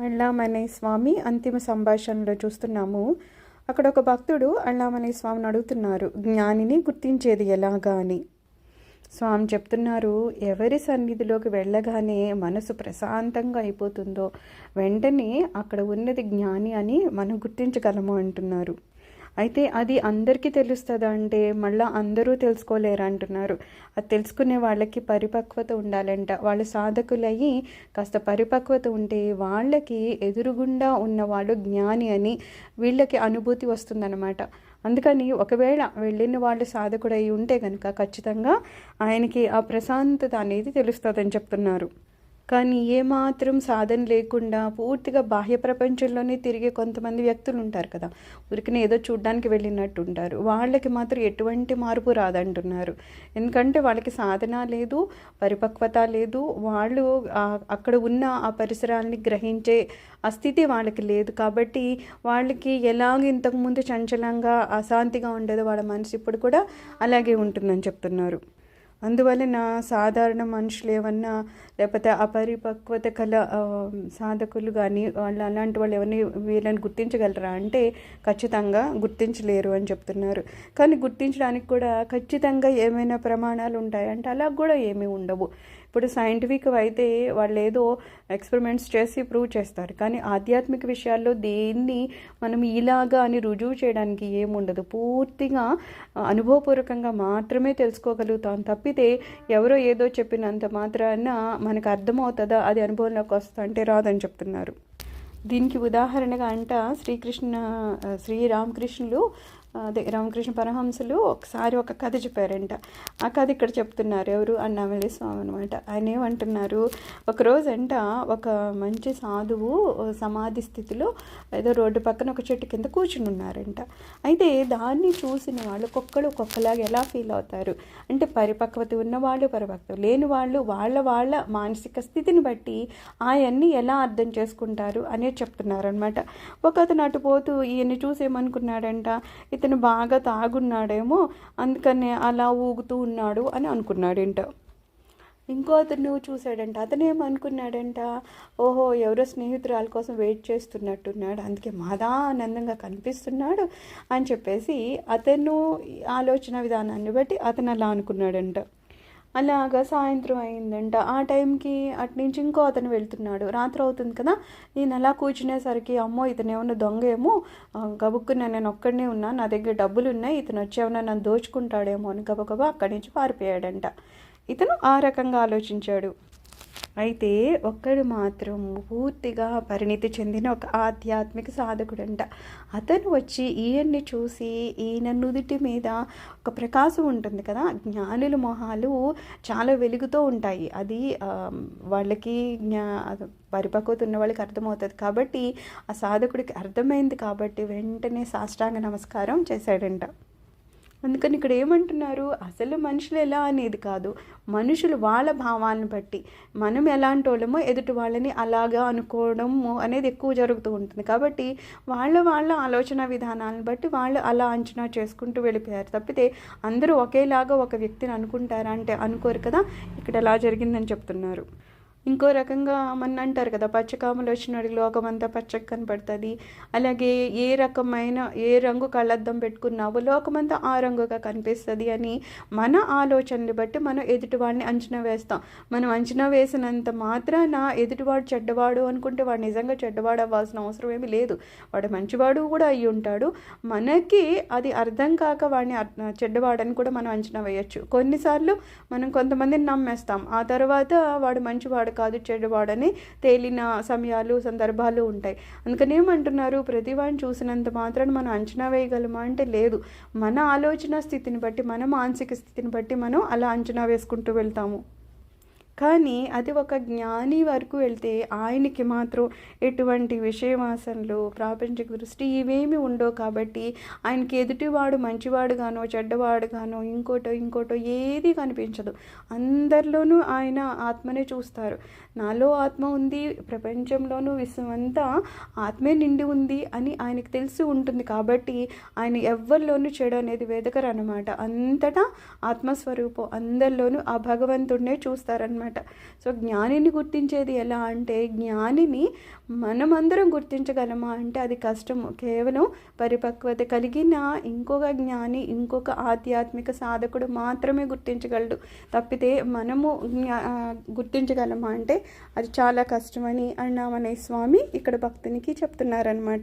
అళ్ళామనే స్వామి అంతిమ సంభాషణలో చూస్తున్నాము. అక్కడ ఒక భక్తుడు అళ్ళామనే స్వామిని అడుగుతున్నారు జ్ఞానిని గుర్తించేది ఎలాగా అని? స్వామి చెప్తున్నారు ఎవరి సన్నిధిలోకి వెళ్ళగానే మనసు ప్రశాంతంగా అయిపోతుందో వెంటనే అక్కడ ఉన్నది జ్ఞాని అని మనం గుర్తించగలము అంటున్నారు. అయితే అది అందరికీ తెలుస్తుందా అంటే మళ్ళీ అందరూ తెలుసుకోలేరు అంటున్నారు. అది తెలుసుకునే వాళ్ళకి పరిపక్వత ఉండాలంట. వాళ్ళు సాధకులయ్యి కాస్త పరిపక్వత ఉంటే వాళ్ళకి ఎదురుగుండా ఉన్నవాడు జ్ఞాని అని వీళ్ళకి అనుభూతి వస్తుందన్నమాట. అందుకని ఒకవేళ వెళ్ళిన వాళ్ళు సాధకుడు అయి ఉంటే కనుక ఖచ్చితంగా ఆయనకి ఆ ప్రశాంతత అనేది తెలుస్తుందని చెప్తున్నారు. కానీ ఏమాత్రం సాధన లేకుండా పూర్తిగా బాహ్య ప్రపంచంలోనే తిరిగే కొంతమంది వ్యక్తులు ఉంటారు కదా. ఊరికి ఏదో చూడ్డానికి వెళ్ళినట్టు ఉంటారు వాళ్ళకి మాత్రం ఎటువంటి మార్పు రాదంటున్నారు. ఎందుకంటే వాళ్ళకి సాధన లేదు పరిపక్వత లేదు. వాళ్ళు అక్కడ ఉన్న ఆ పరిసరాలని గ్రహించే ఆ స్థితి వాళ్ళకి లేదు. కాబట్టి వాళ్ళకి ఎలాగ ఇంతకుముందు చంచలంగా అశాంతిగా ఉండేదో వాళ్ళ మనసు ఇప్పుడు కూడా అలాగే ఉంటుందని చెప్తున్నారు. అందువలన సాధారణ మనుషులు ఏమన్నా లేకపోతే అపరిపక్వత కల సాధకులు కానీ వాళ్ళు అలాంటి వాళ్ళు ఎవరిని వీళ్ళని గుర్తించగలరా? అంటే ఖచ్చితంగా గుర్తించలేరు అని చెప్తున్నారు. కానీ గుర్తించడానికి కూడా ఖచ్చితంగా ఏమైనా ప్రమాణాలు ఉంటాయంటే అలా కూడా ఏమీ ఉండవు. ఇప్పుడు సైంటిఫిక్ అయితే వాళ్ళు ఏదో ఎక్స్పెరిమెంట్స్ చేసి ప్రూవ్ చేస్తారు. కానీ ఆధ్యాత్మిక విషయాల్లో దేన్ని మనం ఇలాగా అని రుజువు చేయడానికి ఏముండదు. పూర్తిగా అనుభవపూర్వకంగా మాత్రమే తెలుసుకోగలుగుతాం. తప్పితే ఎవరో ఏదో చెప్పినంత మాత్రాన మనకు అర్థమవుతుందా? అది అనుభవంలోకి వస్తా అంటే రాదని చెప్తున్నారు. దీనికి ఉదాహరణగా అంట శ్రీకృష్ణ శ్రీరామకృష్ణులు అదే రామకృష్ణ పరమహంసులు ఒకసారి ఒక కథ చెప్పారంట. ఆ కథ ఇక్కడ చెప్తున్నారు ఎవరు? అన్నామలి స్వామి అనమాట ఆయన ఏమంటున్నారు? ఒకరోజంట ఒక మంచి సాధువు సమాధి స్థితిలో ఏదో రోడ్డు పక్కన ఒక చెట్టు కింద కూర్చుని ఉన్నారంట. అయితే దాన్ని చూసిన వాళ్ళు ఒక్కొక్కరు ఒక్కొక్కలాగా ఎలా ఫీల్ అవుతారు? అంటే పరిపక్వత ఉన్నవాళ్ళు పరిపక్వత లేని వాళ్ళు వాళ్ళ వాళ్ళ మానసిక స్థితిని బట్టి ఆయన్ని ఎలా అర్థం చేసుకుంటారు అనేది చెప్తున్నారు అనమాట ఒక అతను అటుపోతూ ఈయన్ని చూసేమనుకున్నాడంట ఇతను బాగా తాగున్నాడేమో అందుకనే అలా ఊగుతూ ఉన్నాడు అని అనుకున్నాడంట. ఇంకో అతను చూశాడంట అతను ఏమనుకున్నాడంట ఓహో ఎవరో స్నేహితురాల కోసం వెయిట్ చేస్తున్నట్టున్నాడు అందుకే మాదా ఆనందంగా కనిపిస్తున్నాడు అని చెప్పేసి అతను ఆలోచన విధానాన్ని బట్టి అతను అలా అనుకున్నాడంట. అలాగా సాయంత్రం అయిందంట. ఆ టైంకి అటు నుంచి ఇంకో అతను వెళ్తున్నాడు. రాత్రి అవుతుంది కదా నేను అలా కూర్చునేసరికి అమ్మో ఇతను ఏమన్నా దొంగ ఏమో? గబుక్కున నేను ఒక్కడనే ఉన్నా నా దగ్గర డబ్బులు ఉన్నాయి ఇతను వచ్చేమన్నా నన్ను దోచుకుంటాడేమో అని గబగబా అక్కడి నుంచి పారిపోయాడంట. ఇతను ఆ రకంగా ఆలోచించాడు. అయితే ఒక్కడు మాత్రం పూర్తిగా పరిణితి చెందిన ఒక ఆధ్యాత్మిక సాధకుడంట. అతను వచ్చి ఈయన్ని చూసి ఈయన నుదుటి మీద ఒక ప్రకాశం ఉంటుంది కదా జ్ఞానుల మొహాలు చాలా వెలుగుతూ ఉంటాయి. అది వాళ్ళకి జ్ఞా పరిపక్వత ఉన్న వాళ్ళకి అర్థమవుతుంది. కాబట్టి ఆ సాధకుడికి అర్థమైంది కాబట్టి వెంటనే సాష్టాంగ నమస్కారం చేశాడంట. అందుకని ఇక్కడ ఏమంటున్నారు? అసలు మనుషులు ఎలా అనేది కాదు. మనుషులు వాళ్ళ భావాలను బట్టి మనం ఎలాంటి వాళ్ళమో ఎదుటి వాళ్ళని అలాగా అనుకోవడము అనేది ఎక్కువ జరుగుతూ ఉంటుంది. కాబట్టి వాళ్ళ వాళ్ళ ఆలోచన విధానాలను బట్టి వాళ్ళు అలా అంచనా చేసుకుంటూ వెళ్ళిపోయారు. తప్పితే అందరూ ఒకేలాగా ఒక వ్యక్తిని అనుకుంటారా అంటే అనుకోరు కదా. ఇక్కడ ఎలా జరిగిందని చెప్తున్నారు. ఇంకో రకంగా మన అంటారు కదా పచ్చకామలు వచ్చిన లోకమంతా పచ్చగా కనపడుతుంది. అలాగే ఏ రకమైన ఏ రంగు కళ్ళద్దం పెట్టుకున్నావో లోకమంతా ఆ రంగుగా కనిపిస్తుంది అని మన ఆలోచనలు బట్టి మనం ఎదుటివాడిని అంచనా వేస్తాం. మనం అంచనా వేసినంత మాత్రాన ఎదుటివాడు చెడ్డవాడు అనుకుంటే వాడు నిజంగా చెడ్డవాడు అవ్వాల్సిన అవసరం ఏమీ లేదు. వాడు మంచివాడు కూడా అయి ఉంటాడు. మనకి అది అర్థం కాక వాడిని చెడ్డవాడని కూడా మనం అంచనా వేయచ్చు. కొన్నిసార్లు మనం కొంతమందిని నమ్మేస్తాం. ఆ తర్వాత వాడు మంచివాడు కాదు చెడువాడని తేలిన సమయాలు సందర్భాలు ఉంటాయి. అందుకని ఏమంటున్నారు? ప్రతివాడిని చూసినంత మాత్రాన్ని మనం అంచనా వేయగలమా? అంటే లేదు. మన ఆలోచన స్థితిని బట్టి మన మానసిక స్థితిని బట్టి మనం అలా అంచనా వేసుకుంటూ వెళ్తాము. కానీ అది ఒక జ్ఞాని వరకు వెళ్తే ఆయనకి మాత్రం ఎటువంటి విషయవాసనలు ప్రాపంచిక దృష్టి ఇవేమి ఉండవు కాబట్టి ఆయనకి ఎదుటివాడు మంచివాడుగానో చెడ్డవాడుగానో ఇంకోటో ఇంకోటో ఏది కనిపించదు. అందరిలోనూ ఆయన ఆత్మనే చూస్తారు. నాలో ఆత్మ ఉంది ప్రపంచంలోనూ విశ్వమంతా ఆత్మే నిండి ఉంది అని ఆయనకు తెలిసి ఉంటుంది కాబట్టి ఆయన ఎవరిలోనూ చెడు అనేది వెదకరు అనమాట అంతటా ఆత్మస్వరూపం అందరిలోనూ ఆ భగవంతుడినే చూస్తారనమాట అనమాట సో జ్ఞానిని గుర్తించేది ఎలా అంటే జ్ఞానిని మనమందరం గుర్తించగలమా అంటే అది కష్టము. కేవలం పరిపక్వత కలిగిన ఇంకొక జ్ఞాని ఇంకొక ఆధ్యాత్మిక సాధకుడు మాత్రమే గుర్తించగలడు. తప్పితే మనము జ్ఞా- గుర్తించగలమా అంటే అది చాలా కష్టమని అన్నామనే స్వామి ఇక్కడ భక్తునికి చెప్తున్నారనమాట